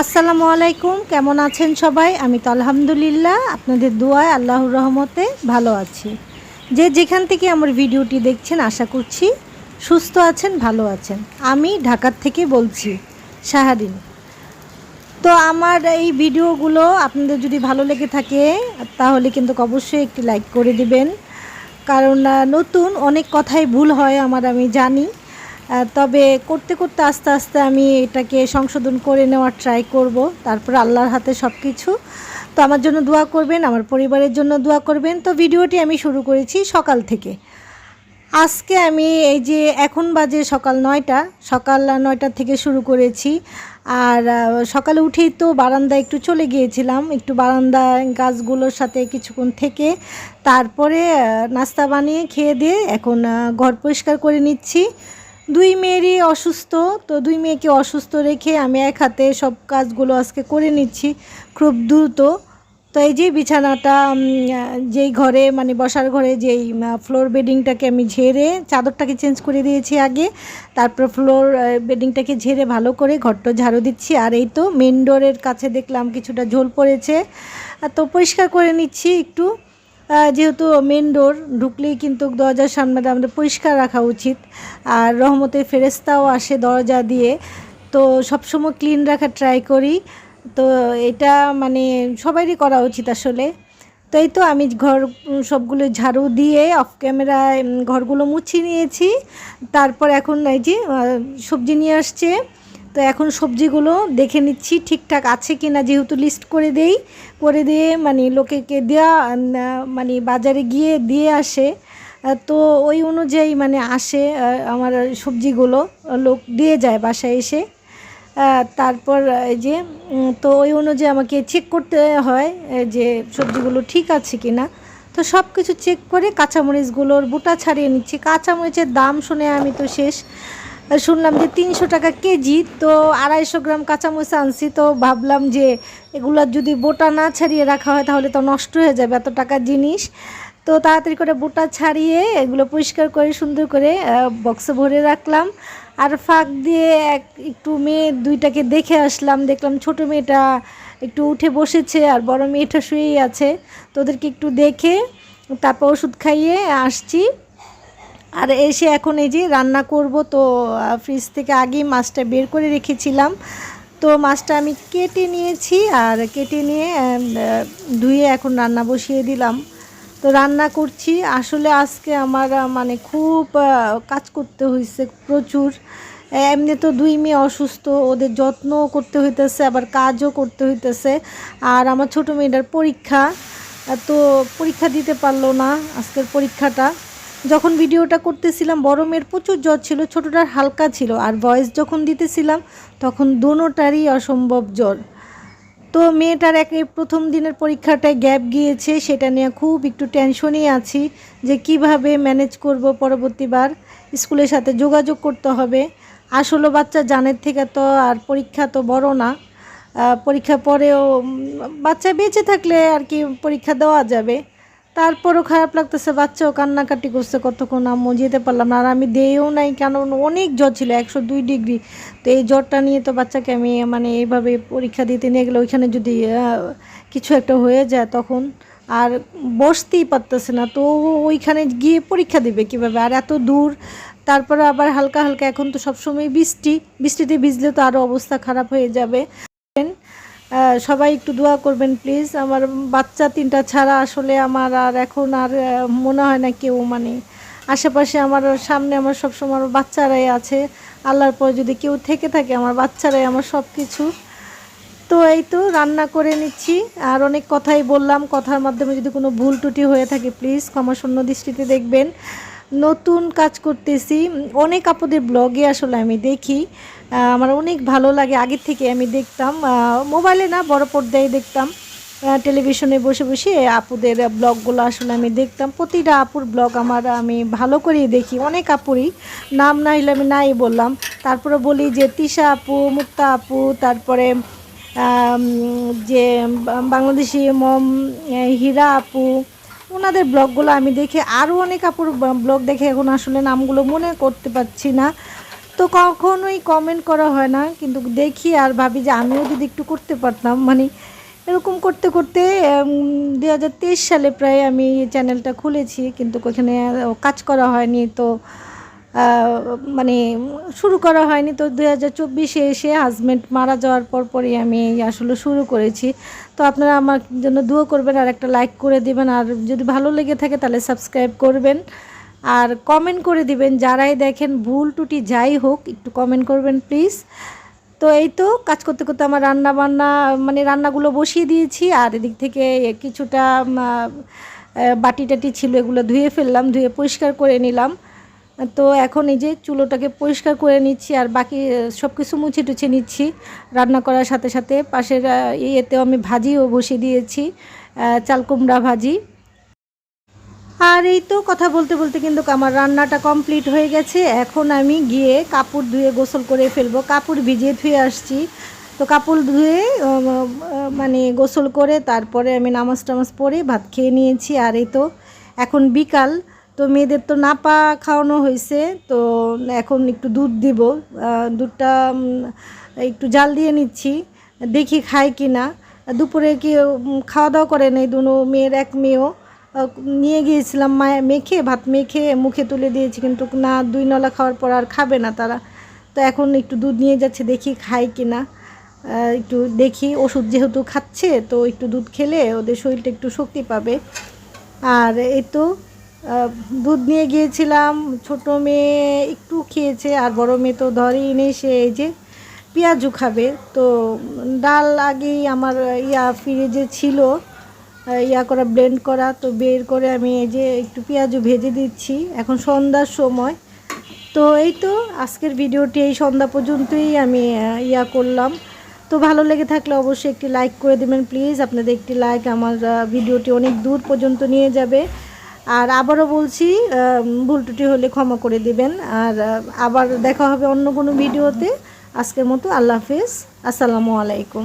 আসসালামু আলাইকুম, কেমন আছেন সবাই? আমি তো আলহামদুলিল্লাহ, আপনাদের দোয়ায় আল্লাহর রহমতে ভালো আছি। যে যেখান থেকে আমার ভিডিওটি দেখছেন, আশা করছি সুস্থ আছেন, ভালো আছেন। আমি ঢাকার থেকে বলছি শাহারিন তো আমার এই ভিডিওগুলো আপনাদের যদি ভালো লেগে থাকে, তাহলে কিন্তু অবশ্যই একটি লাইক করে দিবেন। কারণ নতুন অনেক কথাই ভুল হয়, আমার আমি জানি। তবে করতে করতে আস্তে আস্তে আমি এটাকে সংশোধন করে নেওয়ার ট্রাই করব, তারপর আল্লাহর হাতে সব কিছু তো আমার জন্য দোয়া করবেন, আমার পরিবারের জন্য দোয়া করবেন। তো ভিডিওটি আমি শুরু করেছি সকাল থেকে। আজকে আমি এই যে এখন বাজে সকাল নয়টা সকাল নয়টা থেকে শুরু করেছি। আর সকালে উঠেই তো বারান্দায় একটু চলে গিয়েছিলাম, একটু বারান্দা গাছগুলোর সাথে কিছুক্ষণ থেকে। তারপরে নাস্তা বানিয়ে খেয়ে দিয়ে এখন ঘর পরিষ্কার করে নিচ্ছি। দুই মেয়েরই অসুস্থ, তো দুই মেয়েকে অসুস্থ রেখে আমি এক হাতে সব কাজগুলো আজকে করে নিচ্ছি খুব দ্রুত। তো এই যে বিছানাটা যেই ঘরে মানে বসার ঘরে যেই ফ্লোর বেডিংটাকে আমি ঝেড়ে, চাদরটাকে চেঞ্জ করে দিয়েছি আগে, তারপর ফ্লোর বেডিংটাকে ঝেড়ে ভালো করে ঘরটা ঝাড়ু দিচ্ছি। আর এই তো মেন ডোরের কাছে দেখলাম কিছুটা ঝোল পড়েছে। তো পরিষ্কার করে নিচ্ছি একটু। যেহেতু মেন ডোর ঢুকলেই কিন্তু দরজার সামনে আমাদের পরিষ্কার রাখা উচিত। আর রহমতের ফেরেস্তাও আসে দরজা দিয়ে। তো সবসময় ক্লিন রাখার ট্রাই করি। তো এটা মানে সবারই করা উচিত আসলে। তো এই তো আমি ঘর সবগুলো ঝাড়ু দিয়ে অফ ক্যামেরায় ঘরগুলো মুছিয়ে নিয়েছি। তারপর এখন এই যে সবজি নিয়ে আসছে। তো এখন সবজিগুলো দেখে নিচ্ছি, ঠিকঠাক আছে কি না যেহেতু লিস্ট করে দেই। করে দিয়ে মানে লোকেকে দেওয়া মানে বাজারে গিয়ে দিয়ে আসে। তো ওই অনুযায়ী মানে আসে আমার সবজিগুলো, লোক দিয়ে যায় বাসায় এসে। তারপর যে তো ওই অনুযায়ী আমাকে চেক করতে হয় যে সবজিগুলো ঠিক আছে কি না তো সব কিছু চেক করে কাঁচামরিচগুলোর বুটা ছাড়িয়ে নিচ্ছি। কাঁচামরিচের দাম শুনে আমি তো শেষ। শুনলাম যে তিনশো টাকা কেজি, তো আড়াইশো গ্রাম কাঁচামরিচ আনছি, তো ভাবলাম যে এগুলো যদি বোটা না ছাড়িয়ে রাখা হয় তাহলে তো নষ্ট হয়ে যাবে এত টাকার জিনিস। তো তাড়াতাড়ি করে বোটা ছাড়িয়ে এগুলো পরিষ্কার করে, সুন্দর করে বক্সে ভরে রাখলাম। আর ফাঁক দিয়ে এক, একটু মেয়ে দুইটাকে দেখে আসলাম, দেখলাম ছোট মেয়েটা একটু উঠে বসেছে আর বড় মেয়েটা শুয়েই আছে। তো ওদেরকে একটু দেখে তারপর ওষুধ খাইয়ে আসছি। আর এসে এখন এই যে রান্না করব, তো ফ্রিজ থেকে আগেই মাছটা বের করে রেখেছিলাম। তো মাছটা আমি কেটে নিয়েছি আর কেটে নিয়ে ধুয়ে এখন রান্না বসিয়ে দিলাম। তো রান্না করছি। আসলে আজকে আমার মানে খুব কাজ করতে হয়েছে প্রচুর। এমনি তো দুই মেয়ে অসুস্থ, ওদের যত্ন করতে হইতেছে, আবার কাজও করতে হইতেছে। আর আমার ছোটো মেয়েটার পরীক্ষা তো পরীক্ষা দিতে পারল না আজকের পরীক্ষাটা। যখন ভিডিওটা করতেছিলাম, বড় মেয়ের প্রচুর জ্বর ছিল, ছোটোটার হালকা ছিল, আর ভয়েস যখন দিতেছিলাম, তখন দোনোটারই অসম্ভব জ্বর। তো মেয়েটার এক প্রথম দিনের পরীক্ষাটায় গ্যাপ গিয়েছে, সেটা নিয়ে খুব একটু টেনশনেই আছি যে কীভাবে ম্যানেজ করব পরবর্তীবার। স্কুলের সাথে যোগাযোগ করতে হবে। আসলে বাচ্চা জানের থেকে তো আর পরীক্ষা তো বড় না। পরীক্ষা পরেও বাচ্চা বেঁচে থাকলে আর কি পরীক্ষা দেওয়া যাবে। তারপরও খারাপ লাগতেছে, বাচ্চাও কান্নাকাটি করছে, কতক্ষণ আম্মু যেতে পারলাম না। আর আমি দেও নাই, কেন? অনেক জ্বর ছিল, একশো দুই ডিগ্রি। তো এই জ্বরটা নিয়ে তো বাচ্চাকে আমি মানে এইভাবে পরীক্ষা দিতে নিয়ে গেলে ওইখানে যদি কিছু একটা হয়ে যায় তখন আর বসতেই পারতেছে না। তো ওইখানে গিয়ে পরীক্ষা দেবে কীভাবে? আর এত দূর, তারপরে আবার হালকা হালকা, এখন তো সবসময় বৃষ্টি। বৃষ্টিতে ভিজলে তো আরও অবস্থা খারাপ হয়ে যাবে। সবাই একটু দোয়া করবেন প্লিজ আমার বাচ্চা তিনটা ছাড়া আসলে আমার আর এখন আর মনে হয় না কেউ মানে আশেপাশে আমার সামনে আমার সবসময় বাচ্চারাই আছে। আল্লাহর পর যদি কেউ থেকে থাকে, আমার বাচ্চারাই আমার সব কিছু তো এই তো রান্না করে নিচ্ছি। আর অনেক কথাই বললাম, কথার মাধ্যমে যদি কোনো ভুল টুটি হয়ে থাকে প্লিজ ক্ষমাশূন্য দৃষ্টিতে দেখবেন। নতুন কাজ করতেছি। অনেক আপদের ব্লগে আসলে আমি দেখি। আমার অনেক ভালো লাগে। আগের থেকে আমি দেখতাম। মোবাইলে না, বড় পর্দায় দেখতাম। টেলিভিশনে বসে বসে আপুদের ব্লগগুলো আসলে আমি দেখতাম। প্রতিটা আপুর ব্লগ আমার আমি ভালো করেই দেখি। অনেক আপুরই। নাম না হলে আমি নাই বললাম। তারপরে বলি যে, তিশা আপু, মুক্তা আপু, তারপরে যে, বাংলাদেশি মম হীরা আপু ওনাদের ব্লগগুলো আমি দেখে আরও অনেক আপুর ব্লগ দেখে এখন আসলে নামগুলো মনে করতে পারছি না। তো কখনোই কমেন্ট করা হয় না, কিন্তু দেখি আর ভাবি যে আমিও যদি একটু করতে পারতাম। মানে এরকম করতে করতে দু হাজার তেইশ সালে প্রায় আমি চ্যানেলটা খুলেছি, কিন্তু ওখানে কাজ করা হয়নি। তো মানে শুরু করা হয়নি। তো দু হাজার চব্বিশে এসে হাজব্যান্ড মারা যাওয়ার পর পরই আমি আসলে শুরু করেছি। তো আপনারা আমার জন্য দুয়ো করবেন, আর একটা লাইক করে দেবেন। আর যদি ভালো লেগে থাকে তাহলে সাবস্ক্রাইব করবেন। আর কমেন্ট করে দিবেন, যারাই দেখেন ভুল টুটি যাই হোক, একটু কমেন্ট করবেন প্লিজ তো এই তো কাজ করতে করতে আমার রান্না বান্না মানে রান্নাগুলো বসিয়ে দিয়েছি। আর এদিক থেকে কিছুটা বাটি টাটি ছিল, এগুলো ধুয়ে ফেললাম, ধুয়ে পরিষ্কার করে নিলাম। তো এখন এই যে চুলোটাকে পরিষ্কার করে নিচ্ছি আর বাকি সব কিছু মুছে টুছে নিচ্ছি, রান্না করার সাথে সাথে। পাশের ইয়েতেও আমি ভাজিও বসিয়ে দিয়েছি চাল কুমড়া ভাজি। আর এই তো কথা বলতে বলতে কিন্তু আমার রান্নাটা কমপ্লিট হয়ে গেছে। এখন আমি গিয়ে কাপড় ধুয়ে গোসল করে ফেলব। কাপড় ভিজিয়ে ধুয়ে আসছি। তো কাপড় ধুয়ে মানে গোসল করে তারপরে আমি নামাজ টামাজ পড়ে ভাত খেয়ে নিয়েছি। আর এই তো এখন বিকাল। তো মেয়েদের তো নাপা খাওয়ানো হয়েছে, তো এখন একটু দুধ দিব। দুধটা একটু জাল দিয়ে নিচ্ছি, দেখি খায় কি না দুপুরে কি খাওয়া দাওয়া করে নেই, দুনো মেয়ের এক মেয়েও। নিয়ে গিয়েছিলাম মায়ে, মেখে, ভাত মেখে, মুখে তুলে দিয়েছি, কিন্তু না, দুই নলা খাওয়ার পর আর খাবে না তারা। তো এখন একটু দুধ নিয়ে যাচ্ছে, দেখি খায় কি না একটু দেখি, ওষুধ যেহেতু খাচ্ছে, তো একটু দুধ খেলে ওদের শরীরটা একটু শক্তি পাবে। আর এই তো দুধ নিয়ে গিয়েছিলাম। ছোট মেয়ে একটু খেয়েছে, আর বড় মেয়ে তো ধরেই নেই সে এই যে পেঁয়াজু খাবে। তো ডাল আগেই আমার ইয়া ফ্রিজে ছিল ইয়া করা ব্লেন্ড করা। তো বের করে আমি এই যে একটু পেঁয়াজু ভেজে দিচ্ছি। এখন সন্ধ্যার সময়। তো এই তো আজকের ভিডিওটি এই সন্ধ্যা পর্যন্তই আমি ইয়া করলাম। তো ভালো লেগে থাকলে অবশ্যই একটি লাইক করে দেবেন প্লিজ আপনাদের একটি লাইক আমার ভিডিওটি অনেক দূর পর্যন্ত নিয়ে যাবে। আর আবারও বলছি ভুল টুটি হলে ক্ষমা করে দিবেন। আর আবার দেখা হবে অন্য কোনো ভিডিওতে। আজকের মতো আল্লাহ হাফেজ। আসসালামু আলাইকুম।